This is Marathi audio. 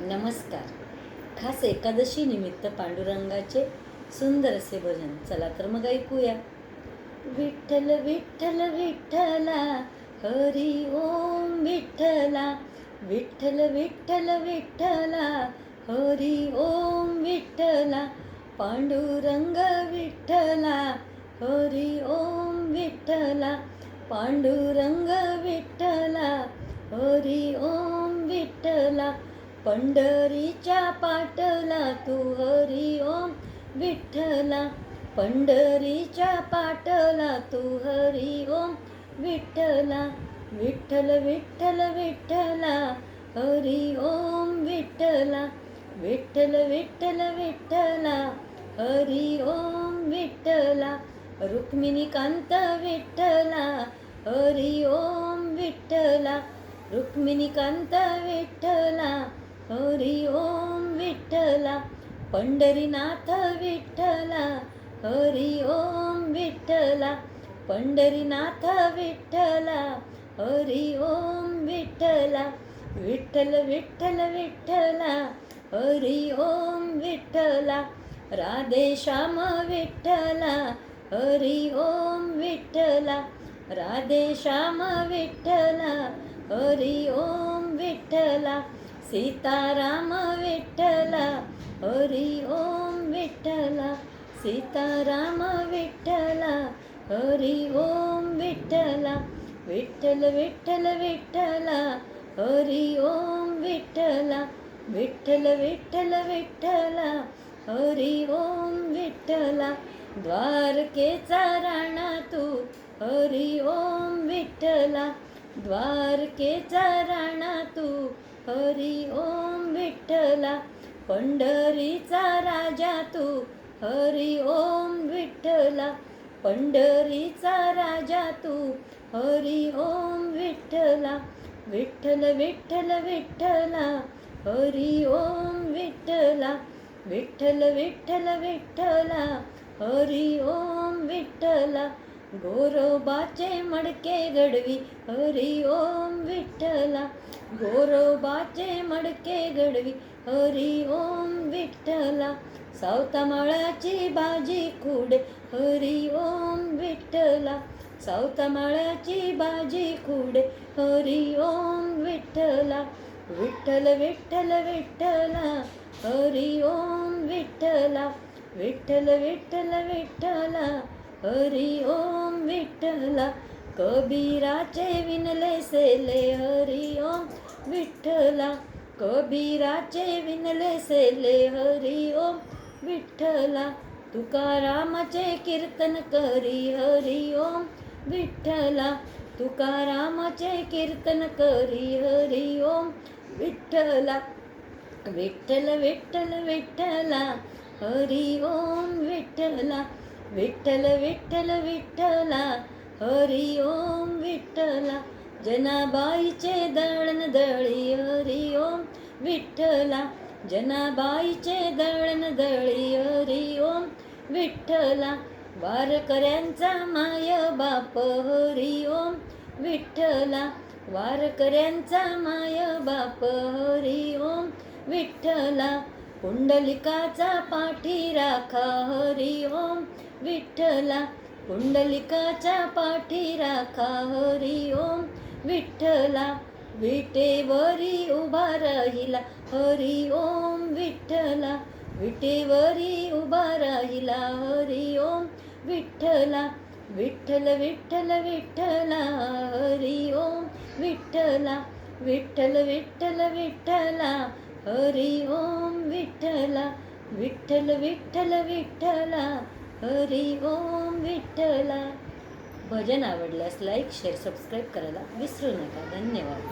नमस्कार. खास एकादशी निमित्त पांडुरंगाचे सुंदर असे भजन. चला तर मग ऐकूया. विठ्ठल विठ्ठल विठ्ठला हरी ओम विठ्ठला. विठ्ठल विठ्ठल विठ्ठला हरी ओम विठ्ठला. पांडुरंग विठ्ठला हरी ओम विठ्ठला. पांडुरंग विठ्ठला हरी ओम विठ्ठला. पंढरीच्या पाटला तू हरी ओम विठ्ठला. पंढरीच्या पाटला तू हरी ओम विठ्ठला. विठ्ठल विठ्ठल विठ्ठला. हरी ओम विठ्ठला. विठ्ठल विठ्ठल विठ्ठला. हरी ओम विठ्ठला. रुक्मिणीकांत विठ्ठला. हरी ओम विठ्ठला. रुक्मिणीकांत विठ्ठला. हरी ओम विठ्ठला पंढरीनाथ विठ्ठला हरी ओम विठ्ठला पंढरीनाथ विठ्ठला हरी ओम विठ्ठला विठ्ठल विठ्ठल विठ्ठला हरी ओम विठ्ठला राधे श्याम विठ्ठला हरी ओम विठ्ठला राधे श्याम विठ्ठला हरी ओम विठ्ठला सीताराम विठ्ठला हरी ओम विठ्ठला सीताराम विठ्ठला हरी ओम विठ्ठला विठ्ठल विठ्ठल विठ्ठला हरी ओम विठ्ठला विठ्ठल विठ्ठल विठ्ठला हरी ओम विठ्ठला द्वारकेचा राणा तू हरी ओम विठ्ठला द्वारकेचा राणा तू हरी ओम विठ्ठला पंढरीचा राजा तू. हरी ओम विठ्ठला पंढरीचा राजा तू. हरी ओम विठ्ठला विठ्ठल विठ्ठल विठ्ठला. हरी ओम विठ्ठला विठ्ठल विठ्ठल विठ्ठला. हरी ओम विठ्ठला गोरोबाचे मडके गडवी हरी ओम विठ्ठला. गोरोबाचे मडके गडवी हरी ओम विठ्ठला. सावतामाळाची भाजी खुडे हरी ओम विठ्ठला. सावतामाळाची भाजी खुडे हरी ओम विठ्ठला. विठ्ठल विठ्ठल विठ्ठला हरी ओम विठ्ठला. विठ्ठल विठ्ठल विठ्ठला. हरी ओम विठ्ठला कबीराचे विनले सेले. हरी ओम विठ्ठला कबीराचे विनले सेले. हरी ओम विठ्ठला तुकारामाचे कीर्तन करी. हरी ओम विठ्ठला तुकारामाचे कीर्तन करी. हरी ओम विठ्ठला विठ्ठल विठ्ठल विठ्ठला. हरी ओम विठ्ठला विठ्ठल विठ्ठल विठ्ठला हरी ओम विठ्ठला. जनाबाईचे दळण दळी हरी ओम विठ्ठला. जनाबाईचे दळण दळी हरी ओम विठ्ठला. वारकऱ्यांचा माय बाप हरी ओम विठ्ठला. वारकऱ्यांचा माय बाप हरी ओम विठ्ठला. पुंडलिकाचा पाठी राखा हरी ओम विठ्ठला पुंडलिकाचा पाठी राखा हरी ओम. विठ्ठला विटेवरी उभा राहिला हरी ओम. विठ्ठला विटेवरी उभा राहिला हरी ओम. विठ्ठला विठ्ठल विठ्ठल विठ्ठला हरी ओम. विठ्ठला विठ्ठल विठ्ठल विठ्ठला हरी ओम. विठ्ठला विठ्ठल विठ्ठल विठ्ठला हरी ओम विठ्ठला. भजन आवडल्यास लाईक शेअर सबस्क्राईब करायला विसरू नका. धन्यवाद.